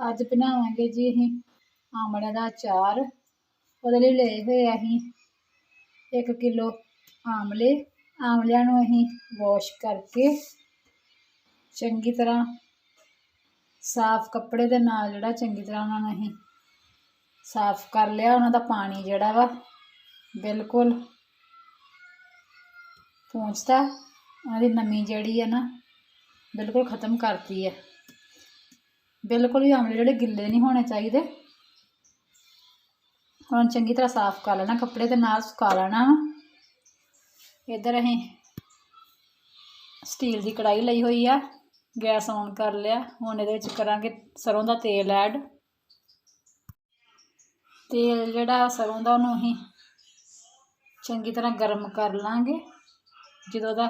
ਅੱਜ ਬਣਾਵਾਂਗੇ ਜੀ ਅਸੀਂ ਆਮਲਿਆਂ ਦਾ ਅਚਾਰ। ਉਹਦੇ ਲਈ ਲਏ ਹੋਏ ਅਸੀਂ ਇੱਕ ਕਿਲੋ ਆਮਲੇ। ਆਮਲਿਆਂ ਨੂੰ ਅਸੀਂ ਵਾਸ਼ ਕਰਕੇ ਚੰਗੀ ਤਰ੍ਹਾਂ ਸਾਫ਼ ਕੱਪੜੇ ਦੇ ਨਾਲ ਜਿਹੜਾ ਚੰਗੀ ਤਰ੍ਹਾਂ ਉਹਨਾਂ ਨੂੰ ਅਸੀਂ ਸਾਫ਼ ਕਰ ਲਿਆ। ਉਹਨਾਂ ਦਾ ਪਾਣੀ ਜਿਹੜਾ ਵਾ ਬਿਲਕੁਲ ਪਹੁੰਚਦਾ। ਉਹਨਾਂ ਦੀ ਨਮੀ ਜਿਹੜੀ ਹੈ ਨਾ ਬਿਲਕੁਲ ਖ਼ਤਮ ਕਰਤੀ ਹੈ ਬਿਲਕੁਲ ਵੀ ਆਮਲੇ ਜਿਹੜੇ ਗਿੱਲੇ ਨਹੀਂ ਹੋਣੇ ਚਾਹੀਦੇ। ਹੁਣ ਚੰਗੀ ਤਰ੍ਹਾਂ ਸਾਫ਼ ਕਰ ਲੈਣਾ, ਕੱਪੜੇ ਦੇ ਨਾਲ ਸੁਕਾ ਲੈਣਾ। ਵਾ ਇੱਧਰ ਅਸੀਂ ਸਟੀਲ ਦੀ ਕੜਾਈ ਲਈ ਹੋਈ ਆ, ਗੈਸ ਔਨ ਕਰ ਲਿਆ। ਹੁਣ ਇਹਦੇ ਵਿੱਚ ਕਰਾਂਗੇ ਸਰੋਂ ਦਾ ਤੇਲ ਐਡ। ਤੇਲ ਜਿਹੜਾ ਸਰੋਂ ਦਾ ਉਹਨੂੰ ਅਸੀਂ ਚੰਗੀ ਤਰ੍ਹਾਂ ਗਰਮ ਕਰ ਲਾਂਗੇ। ਜਦੋਂ ਦਾ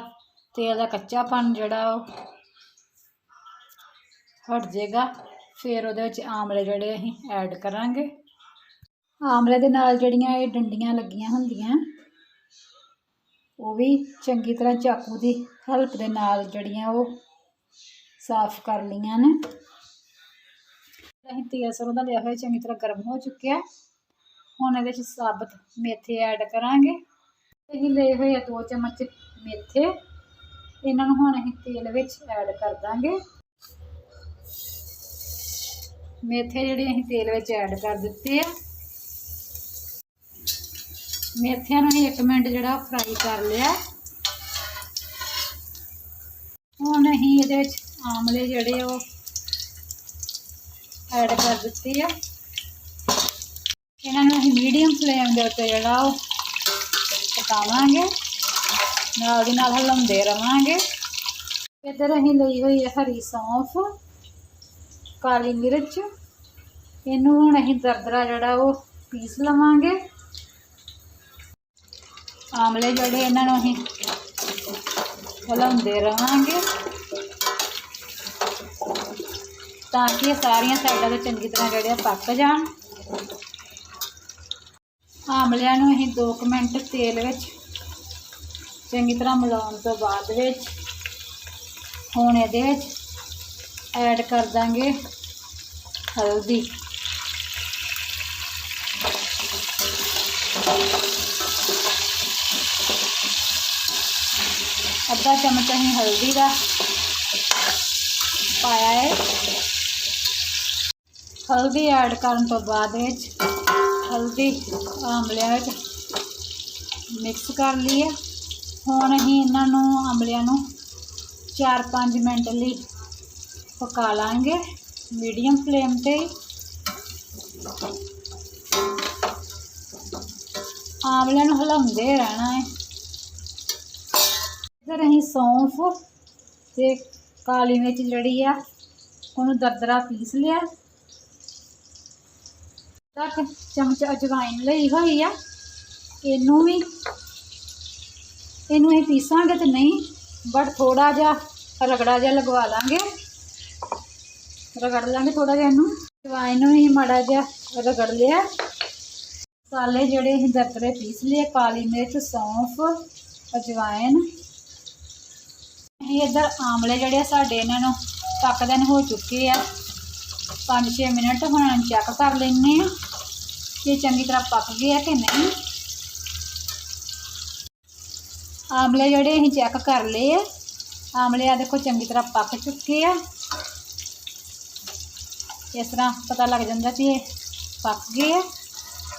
ਤੇਲ ਦਾ ਕੱਚਾਪਨ ਜਿਹੜਾ ਉਹ ਹਟ ਜਾਏਗਾ, ਫਿਰ ਉਹਦੇ ਵਿੱਚ ਆਮਲੇ ਜਿਹੜੇ ਅਸੀਂ ਐਡ ਕਰਾਂਗੇ। ਆਮਲੇ ਦੇ ਨਾਲ ਜਿਹੜੀਆਂ ਇਹ ਡੰਡੀਆਂ ਲੱਗੀਆਂ ਹੁੰਦੀਆਂ, ਉਹ ਵੀ ਚੰਗੀ ਤਰ੍ਹਾਂ ਚਾਕੂ ਦੀ ਹੈਲਪ ਦੇ ਨਾਲ ਜਿਹੜੀਆਂ ਉਹ ਸਾਫ਼ ਕਰ ਲਈਆਂ ਨੇ। ਅਸੀਂ ਤੇਲ ਸਰੋਂ ਦਾ ਲਿਆ ਹੋਇਆ ਚੰਗੀ ਤਰ੍ਹਾਂ ਗਰਮ ਹੋ ਚੁੱਕਿਆ। ਹੁਣ ਇਹਦੇ ਵਿੱਚ ਸਾਬਤ ਮੇਥੇ ਐਡ ਕਰਾਂਗੇ। ਅਸੀਂ ਲਏ ਹੋਏ ਆ ਦੋ ਚਮਚ ਮੇਥੇ, ਇਹਨਾਂ ਨੂੰ ਹੁਣ ਅਸੀਂ ਤੇਲ ਵਿੱਚ ਐਡ ਕਰ ਦਾਂਗੇ। ਮੇਥੇ ਜਿਹੜੇ ਅਸੀਂ ਤੇਲ ਵਿੱਚ ਐਡ ਕਰ ਦਿੱਤੇ ਆ। ਮੇਥਿਆਂ ਨੂੰ ਅਸੀਂ 1 ਮਿੰਟ ਜਿਹੜਾ ਫਰਾਈ ਕਰ ਲਿਆ। ਹੁਣ ਅਸੀਂ ਇਹਦੇ ਵਿੱਚ ਆਮਲੇ ਜਿਹੜੇ ਉਹ ਐਡ ਕਰ ਦਿੱਤੇ ਆ। ਇਹਨਾਂ ਨੂੰ ਅਸੀਂ ਮੀਡੀਅਮ ਫਲੇਮ ਦੇ ਉੱਤੇ ਜਿਹੜਾ ਉਹ ਪਕਾਵਾਂਗੇ। ਨਾਲ ਦੀ ਨਾਲ ਹਲਾਉਂਦੇ ਰਵਾਂਗੇ। ਇੱਧਰ ਅਸੀਂ ਲਈ ਹੋਈ ਹੈ ਹਰੀ ਸੌਂਫ। ਕਾਲੀ ਮਿਰਚ। ਇਹਨੂੰ ਹੁਣ ਅਸੀਂ ਦਰਦਰਾ ਜਿਹੜਾ ਉਹ ਪੀਸ ਲਵਾਂਗੇ। ਆਮਲੇ ਜਿਹੜੇ ਇਹਨਾਂ ਨੂੰ ਅਸੀਂ ਹਿਲਾਉਂਦੇ ਰਵਾਂਗੇ ਤਾਂ ਕਿ ਇਹ ਸਾਰੀਆਂ ਸਾਈਡਾਂ ਤੇ ਚੰਗੀ ਤਰ੍ਹਾਂ ਜਿਹੜੇ ਪੱਕ ਜਾਣ। ਆਮਲਿਆਂ ਨੂੰ ਅਸੀਂ 2 ਮਿੰਟ ਤੇਲ ਵਿੱਚ ਚੰਗੀ ਤਰ੍ਹਾਂ ਮਿਲਾਉਣ ਤੋਂ ਬਾਅਦ ਵਿੱਚ ਹੁਣ ਇਹਦੇ ਵਿੱਚ ਐਡ ਕਰ ਦਾਂਗੇ ਹਲਦੀ ਅੱਧਾ ਚਮਚ ਅਸੀਂ ਹਲਦੀ ਦਾ ਪਾਇਆ ਹੈ ਹਲਦੀ ਐਡ ਕਰਨ ਤੋਂ ਬਾਅਦ ਵਿੱਚ ਹਲਦੀ ਆਮਲਿਆਂ ਵਿੱਚ ਮਿਕਸ ਕਰ ਲਈ ਹੈ ਹੁਣ ਅਸੀਂ ਇਹਨਾਂ ਨੂੰ ਆਮਲਿਆਂ ਨੂੰ 4-5 ਮਿੰਟ ਲਈ ਪਕਾ ਲਾਂਗੇ ਮੀਡੀਅਮ ਫਲੇਮ ਤੇ। ਆਮਲਿਆਂ ਨੂੰ ਹਲਾਉਂਦੇ ਰਹਿਣਾ ਹੈ ਇੱਧਰ ਅਸੀਂ ਸੌਂਫ ਤੇ ਕਾਲੀ ਮਿਰਚ ਜਿਹੜੀ ਆ, ਉਹਨੂੰ ਦਰਦਰਾ ਪੀਸ ਲਿਆ। ਤੱਕ ਚਮਚ ਅਜਵਾਇਨ ਲਈ ਹੋਈ ਆ। ਇਹਨੂੰ ਵੀ, ਇਹਨੂੰ ਅਸੀਂ ਪੀਸਾਂਗੇ ਤੇ ਨਹੀਂ ਬਟ ਥੋੜਾ ਜਿਹਾ ਰਗੜਾ ਜਿਹਾ ਲਗਵਾ ਲਾਂਗੇ। ਰਗੜ ਲਾਂਗੇ ਥੋੜਾ ਜਿਹਾ ਇਹਨੂੰ। ਅਜਵਾਇਨ ਨੂੰ ਹੀ ਮਾੜਾ ਜਿਹਾ ਰਗੜ ਲਿਆ। ਮਸਾਲੇ ਜਿਹੜੇ ਅਸੀਂ ਦਰਦਰੇ ਪੀਸ ਲਏ, ਕਾਲੀ ਮਿਰਚ, ਸੌਂਫ ਅਜਵਾਇਨ ਇਹ ਇੱਧਰ ਆਮਲੇ ਜਿਹੜੇ ਆ ਸਾਡੇ ਇਹਨਾਂ ਨੂੰ ਪੱਕਦੇ ਨੂੰ ਹੋ ਚੁੱਕੇ ਆ। 5-6 ਮਿੰਟ ਹੁਣ ਚੈੱਕ ਕਰ ਲੈਂਦੇ ਆ ਕਿ ਚੰਗੀ ਤਰ੍ਹਾਂ ਪੱਕ ਗਏ ਆ ਕਿ ਨਹੀਂ। ਆਮਲੇ ਜਿਹੜੇ ਅਸੀਂ ਚੈੱਕ ਕਰ ਲਏ ਆ। ਆਮਲੇ ਆ ਦੇਖੋ ਚੰਗੀ ਤਰ੍ਹਾਂ ਪੱਕ ਚੁੱਕੇ ਆ। ਇਸ ਤਰ੍ਹਾਂ ਪਤਾ ਲੱਗ ਜਾਂਦਾ ਕਿ ਇਹ ਪੱਕ ਗਏ ਆ।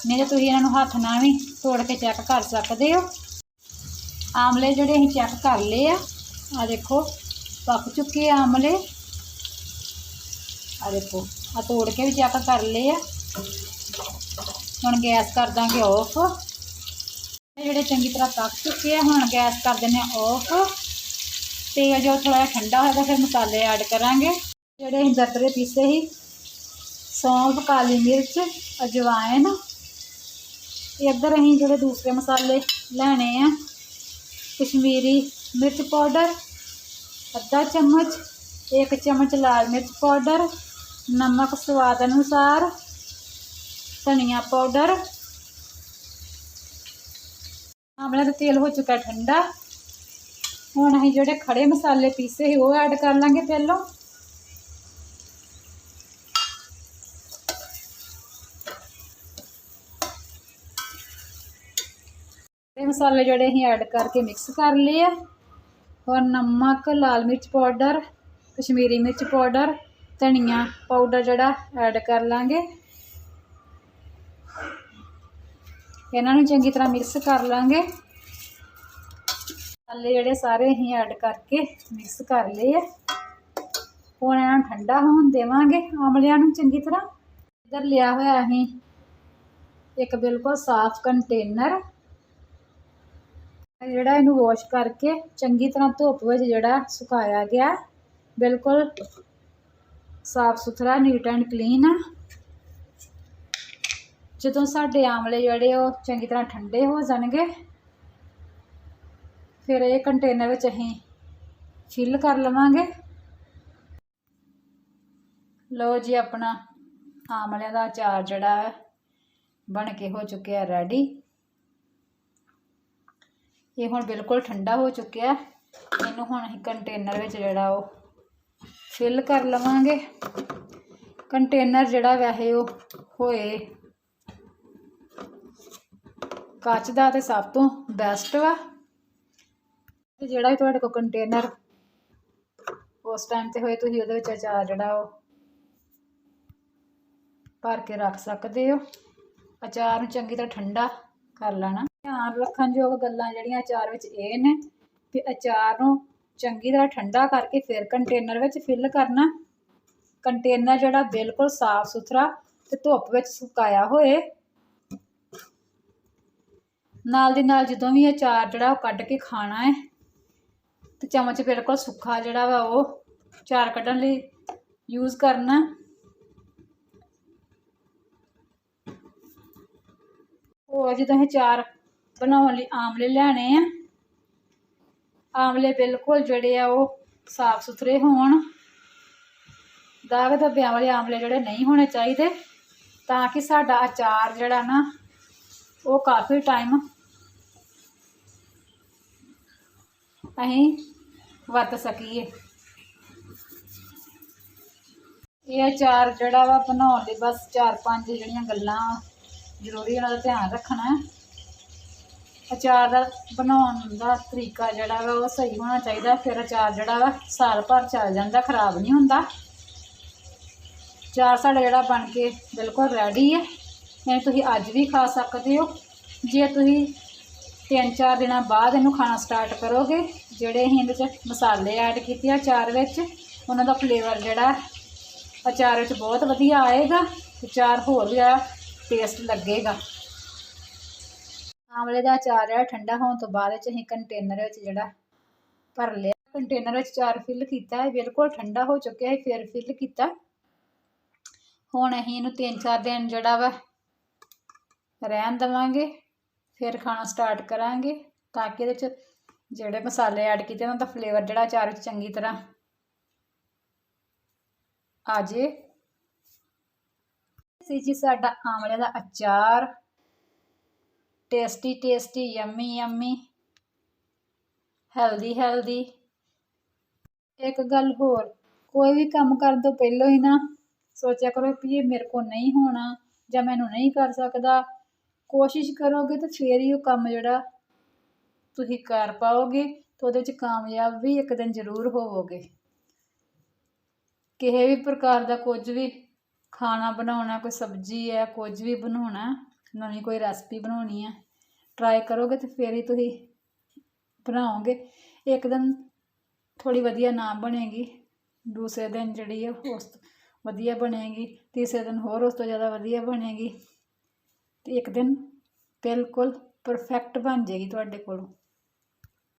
ਨਹੀਂ ਤਾਂ ਤੁਸੀਂ ਇਹਨਾਂ ਨੂੰ ਹੱਥ ਨਾਲ ਵੀ ਤੋੜ ਕੇ ਚੈੱਕ ਕਰ ਸਕਦੇ ਹੋ। ਆਮਲੇ ਜਿਹੜੇ ਅਸੀਂ ਚੈੱਕ ਕਰ ਲਏ ਆ ਆ ਦੇਖੋ, ਪੱਕ ਚੁੱਕੇ ਆ ਆਮਲੇ। ਆ ਦੇਖੋ ਆ ਤੋੜ ਕੇ ਵੀ ਚੈੱਕ ਕਰ ਲਏ ਆ। ਹੁਣ ਗੈਸ ਕਰ ਦਾਂਗੇ ਆਫ ਇਹ ਜਿਹੜੇ ਚੰਗੀ ਤਰ੍ਹਾਂ ਪੱਕ ਚੁੱਕੇ ਆ, ਹੁਣ ਗੈਸ ਕਰ ਦਿੰਦੇ ਆ ਆਫ ਤੇਲ ਜੋ ਥੋੜਾ ਜਿਹਾ ਠੰਡਾ ਹੋਏਗਾ ਫਿਰ ਮਸਾਲੇ ਐਡ ਕਰਾਂਗੇ। ਜਿਹੜੇ ਅਸੀਂ ਦਰਦਰੇ ਪੀਸੇ ਸੀ ਸੌਂਫ, ਕਾਲੀ ਮਿਰਚ ਅਜਵਾਇਨ ਇੱਧਰ ਅਸੀਂ ਜਿਹੜੇ ਦੂਸਰੇ ਮਸਾਲੇ ਲੈਣੇ ਆ, ਕਸ਼ਮੀਰੀ ਮਿਰਚ ਪਾਊਡਰ, ਅੱਧਾ ਚਮਚ, ਇੱਕ ਚਮਚ ਲਾਲ ਮਿਰਚ ਪਾਊਡਰ, ਨਮਕ ਸਵਾਦ ਅਨੁਸਾਰ, ਧਨੀਆ ਪਾਊਡਰ। ਆਮਲੇ ਦਾ ਤੇਲ ਹੋ ਚੁੱਕਾ ਠੰਡਾ। ਹੁਣ ਅਸੀਂ ਜਿਹੜੇ ਖੜੇ ਮਸਾਲੇ ਪੀਸੇ ਸੀ ਉਹ ਐਡ ਕਰ ਲਾਂਗੇ ਪਹਿਲਾਂ। ਮਸਾਲੇ ਜਿਹੜੇ ਅਸੀਂ ਐਡ ਕਰਕੇ ਮਿਕਸ ਕਰ ਲਏ ਆ। ਔਰ ਨਮਕ, ਲਾਲ ਮਿਰਚ ਪਾਊਡਰ ਕਸ਼ਮੀਰੀ ਮਿਰਚ ਪਾਊਡਰ ਧਨੀਆ ਪਾਊਡਰ ਜਿਹੜਾ ਐਡ ਕਰ ਲਾਂਗੇ। ਇਹਨਾਂ ਨੂੰ ਚੰਗੀ ਤਰ੍ਹਾਂ ਮਿਕਸ ਕਰ ਲਾਂਗੇ। ਮਸਾਲੇ ਜਿਹੜੇ ਸਾਰੇ ਅਸੀਂ ਐਡ ਕਰਕੇ ਮਿਕਸ ਕਰ ਲਏ ਆ। ਹੁਣ ਇਹਨਾਂ ਨੂੰ ਠੰਡਾ ਹੋਣ ਦੇਵਾਂਗੇ ਆਮਲਿਆਂ ਨੂੰ ਚੰਗੀ ਤਰ੍ਹਾਂ। ਇੱਧਰ ਲਿਆ ਹੋਇਆ ਅਸੀਂ ਇੱਕ ਬਿਲਕੁਲ ਸਾਫ਼ ਕੰਟੇਨਰ ਜਿਹੜਾ ਇਹਨੂੰ ਵਾਸ਼ ਕਰਕੇ ਚੰਗੀ ਤਰ੍ਹਾਂ ਧੁੱਪ ਵਿੱਚ ਜਿਹੜਾ ਸੁਕਾਇਆ ਗਿਆ ਬਿਲਕੁਲ ਸਾਫ਼ ਸੁਥਰਾ ਨੀਟ ਐਂਡ ਕਲੀਨ ਆ। ਜਦੋਂ ਸਾਡੇ ਆਮਲੇ ਜਿਹੜੇ ਉਹ ਚੰਗੀ ਤਰ੍ਹਾਂ ਠੰਡੇ ਹੋ ਜਾਣਗੇ, ਫਿਰ ਇਹ ਕੰਟੇਨਰ ਵਿੱਚ ਅਸੀਂ ਫਿਲ ਕਰ ਲਵਾਂਗੇ। ਲਓ ਜੀ, ਆਪਣਾ ਆਮਲਿਆਂ ਦਾ ਅਚਾਰ ਜਿਹੜਾ ਹੈ, ਬਣ ਕੇ ਹੋ ਚੁੱਕਿਆ ਰੈਡੀ ਇਹ ਹੁਣ ਬਿਲਕੁਲ ਠੰਡਾ ਹੋ ਚੁੱਕਿਆ ਇਹਨੂੰ ਹੁਣ ਅਸੀਂ ਕੰਟੇਨਰ ਵਿੱਚ ਜਿਹੜਾ ਉਹ ਫਿਲ ਕਰ ਲਵਾਂਗੇ। ਕੰਟੇਨਰ ਜਿਹੜਾ ਵੈਸੇ ਉਹ ਹੋਏ ਕੱਚ ਦਾ ਤੇ ਸਭ ਤੋਂ ਬੈਸਟ ਵਾ। ਤੇ ਜਿਹੜਾ ਵੀ ਤੁਹਾਡੇ ਕੋਲ ਕੰਟੇਨਰ ਉਸ ਟਾਈਮ ਤੇ ਹੋਏ, ਤੁਸੀਂ ਉਹਦੇ ਵਿੱਚ ਅਚਾਰ ਜਿਹੜਾ ਉਹ ਭਰ ਕੇ ਰੱਖ ਸਕਦੇ ਹੋ। ਅਚਾਰ ਨੂੰ ਚੰਗੀ ਤਰ੍ਹਾਂ ਠੰਡਾ ਕਰ ਲੈਣਾ। ਧਿਆਨ ਰੱਖਣ ਯੋਗ ਗੱਲਾਂ ਜਿਹੜੀਆਂ ਅਚਾਰ ਵਿੱਚ ਇਹ ਨੇ ਕਿ ਅਚਾਰ ਨੂੰ ਚੰਗੀ ਤਰ੍ਹਾਂ ਠੰਡਾ ਕਰਕੇ ਫਿਰ ਕੰਟੇਨਰ ਵਿੱਚ ਫਿਲ ਕਰਨਾ। ਕੰਟੇਨਰ ਜਿਹੜਾ ਬਿਲਕੁਲ ਸਾਫ਼ ਸੁਥਰਾ ਤੇ ਧੁੱਪ ਵਿੱਚ ਸੁਕਾਇਆ ਹੋਏ। ਨਾਲ ਦੀ ਨਾਲ ਜਦੋਂ ਵੀ ਅਚਾਰ ਜਿਹੜਾ ਉਹ ਕੱਢ ਕੇ ਖਾਣਾ ਹੈ, ਤੇ ਚਮਚ ਬਿਲਕੁਲ ਸੁੱਕਾ ਜਿਹੜਾ ਵਾ ਉਹ ਅਚਾਰ ਕੱਢਣ ਲਈ ਯੂਜ਼ ਕਰਨਾ। ਹੋਰ ਜਦੋਂ ਅਸੀਂ ਚਾਰ ਬਣਾਉਣ ਲਈ ਆਮਲੇ ਲੈਣੇ ਆ। ਆਮਲੇ ਬਿਲਕੁਲ ਜਿਹੜੇ ਆ ਉਹ ਸਾਫ਼ ਸੁਥਰੇ ਹੋਣ। ਦਾਗ ਧੱਬਿਆਂ ਵਾਲੇ ਆਮਲੇ ਜਿਹੜੇ ਨਹੀਂ ਹੋਣੇ ਚਾਹੀਦੇ, ਤਾਂ ਕਿ ਸਾਡਾ ਅਚਾਰ ਜਿਹੜਾ ਨਾ ਉਹ ਕਾਫੀ ਟਾਈਮ ਅਸੀਂ ਵਰਤ ਸਕੀਏ। ਇਹ ਅਚਾਰ ਜਿਹੜਾ ਵਾ ਬਣਾਉਣ ਲਈ ਬਸ ਚਾਰ ਪੰਜ ਜਿਹੜੀਆਂ ਗੱਲਾਂ ਜ਼ਰੂਰੀ ਉਹਨਾਂ ਦਾ ਧਿਆਨ ਰੱਖਣਾ। ਅਚਾਰ ਦਾ ਬਣਾਉਣ ਦਾ ਤਰੀਕਾ ਜਿਹੜਾ ਵਾ ਉਹ ਸਹੀ ਹੋਣਾ ਚਾਹੀਦਾ, ਫਿਰ ਅਚਾਰ ਜਿਹੜਾ ਵਾ ਸਾਲ ਭਰ ਚੱਲ ਜਾਂਦਾ, ਖਰਾਬ ਨਹੀਂ ਹੁੰਦਾ। ਅਚਾਰ ਸਾਡਾ ਜਿਹੜਾ ਬਣ ਕੇ ਬਿਲਕੁਲ ਰੈਡੀ ਹੈ ਇਹ ਤੁਸੀਂ ਅੱਜ ਵੀ ਖਾ ਸਕਦੇ ਹੋ। ਜੇ ਤੁਸੀਂ ਤਿੰਨ ਚਾਰ ਦਿਨਾਂ ਬਾਅਦ ਇਹਨੂੰ ਖਾਣਾ ਸਟਾਰਟ ਕਰੋਗੇ, ਜਿਹੜੇ ਅਸੀਂ ਇਹਦੇ 'ਚ ਮਸਾਲੇ ਐਡ ਕੀਤੇ ਆ ਅਚਾਰ ਵਿੱਚ, ਉਹਨਾਂ ਦਾ ਫਲੇਵਰ ਜਿਹੜਾ ਅਚਾਰ ਵਿੱਚ ਬਹੁਤ ਵਧੀਆ ਆਏਗਾ, ਤੇ ਚਾਰ ਹੋਰ ਵੀ ਜ਼ਿਆਦਾ ਟੇਸਟ ਲੱਗੇਗਾ। ਆਮਲੇ ਦਾ ਅਚਾਰ ਜਿਹੜਾ ਠੰਡਾ ਹੋਣ ਤੋਂ ਬਾਅਦ ਵਿੱਚ ਅਸੀਂ ਕੰਟੇਨਰ ਵਿੱਚ ਜਿਹੜਾ ਭਰ ਲਿਆ। ਕੰਟੇਨਰ ਵਿੱਚ ਚਾਰ ਫਿਲ ਕੀਤਾ ਹੈ ਬਿਲਕੁਲ ਠੰਡਾ ਹੋ ਚੁੱਕਿਆ ਹੈ, ਫਿਰ ਫਿਲ ਕੀਤਾ। ਹੁਣ ਅਸੀਂ ਇਹਨੂੰ ਤਿੰਨ ਚਾਰ ਦਿਨ ਜਿਹੜਾ ਵਾ ਰਹਿਣ ਦੇਵਾਂਗੇ, ਫਿਰ ਖਾਣਾ ਸਟਾਰਟ ਕਰਾਂਗੇ, ਤਾਂ ਕਿ ਇਹਦੇ 'ਚ ਜਿਹੜੇ ਮਸਾਲੇ ਐਡ ਕੀਤੇ ਉਹਨਾਂ ਦਾ ਫਲੇਵਰ ਜਿਹੜਾ ਅਚਾਰ ਵਿੱਚ ਚੰਗੀ ਤਰ੍ਹਾਂ ਆ ਜੇ ਸੀ ਜੀ, ਸਾਡਾ ਆਮਲੇ ਦਾ ਅਚਾਰ tasty tasty yummy yummy healthy healthy ਇੱਕ ਗੱਲ ਹੋਰ, ਕੋਈ ਵੀ ਕੰਮ ਕਰਨ ਤੋਂ ਪਹਿਲਾਂ ਹੀ ਨਾ, ਸੋਚਿਆ ਕਰੋ ਕਿ ਇਹ ਮੇਰੇ ਕੋਲ ਨਹੀਂ ਹੋਣਾ ਜਾਂ ਮੈਨੂੰ ਨਹੀਂ ਕਰ ਸਕਦਾ। ਕੋਸ਼ਿਸ਼ ਕਰੋਗੇ ਤਾਂ ਫੇਰ ਹੀ ਉਹ ਕੰਮ ਜਿਹੜਾ ਤੁਸੀਂ ਕਰ ਪਾਓਗੇ ਤੇ ਉਹਦੇ ਵਿੱਚ ਕਾਮਯਾਬ ਵੀ ਇੱਕ ਦਿਨ ਜ਼ਰੂਰ ਹੋਵੋਗੇ। ਕਿਸੇ ਵੀ ਪ੍ਰਕਾਰ ਦਾ ਕੁਝ ਵੀ, ਖਾਣਾ ਬਣਾਉਣਾ, ਕੋਈ ਸਬਜ਼ੀ ਹੈ, ਕੁਝ ਵੀ ਬਣਾਉਣਾ ਨਵੀਂ ਕੋਈ ਰੈਸਪੀ ਬਣਾਉਣੀ ਹੈ ਟਰਾਈ ਕਰੋਗੇ ਤੇ ਫਿਰ ਹੀ ਤੁਸੀਂ ਬਣਾਓਗੇ। ਇੱਕ ਦਿਨ ਥੋੜੀ ਵਧੀਆ ਨਾ ਬਣੇਗੀ, ਦੂਸਰੇ ਦਿਨ ਜਿਹੜੀ ਹੈ ਉਸ ਤੋਂ ਵਧੀਆ ਬਣੇਗੀ, ਤੀਸਰੇ ਦਿਨ ਹੋਰ ਉਸ ਤੋਂ ਜ਼ਿਆਦਾ ਵਧੀਆ ਬਣੇਗੀ। ਤੇ ਇੱਕ ਦਿਨ ਬਿਲਕੁਲ ਪਰਫੈਕਟ ਬਣ ਜਾਏਗੀ ਤੁਹਾਡੇ ਕੋਲੋਂ।